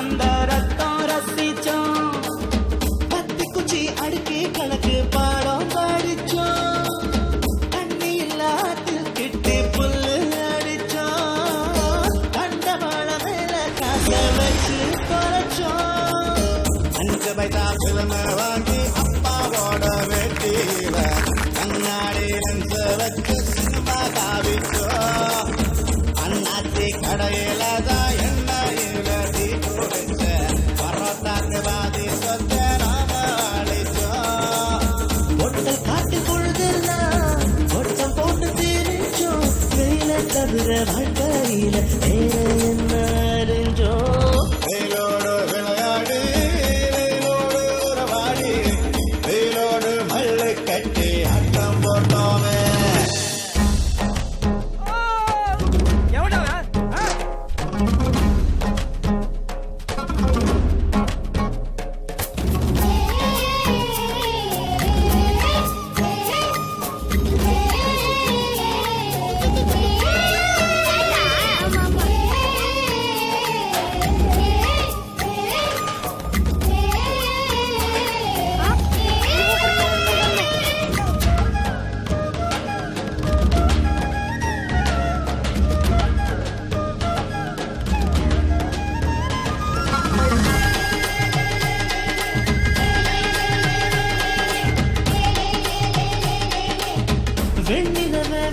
அடிச்சு ரத்தம் ரசிச்சோம். பத்தி குச்சி அடுக்கி கணக்கு பாடம் படிச்சோம். தண்ணி இல்லாத்தில் கிட்டி புல்லு அடிச்சோம். கண்டவாள மேல காச வச்சு குறைச்சோம் அஞ்சு பைசா சிலம வாங்கி அப்பாவோட வெட்டியில கண்ணாடி லென்ஸ் வச்சு சினிமா காவிச்சோம் அண்ணாச்சி கடையில தவிர வாழ்க்கையில வேற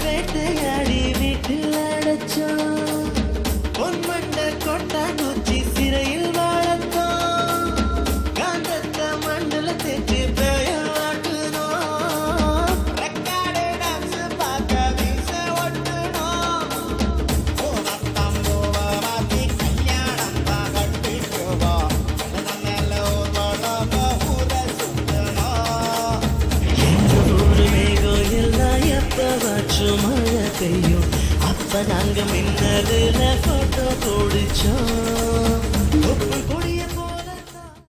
வேட்டையாடி வீட்டில் அடைச்சோம். எப்பவாச்சும் மழை பெய்யும் அப்ப நாங்க மின்னதுல போட்டோ பிடிச்சோம். உப்பு கொடிய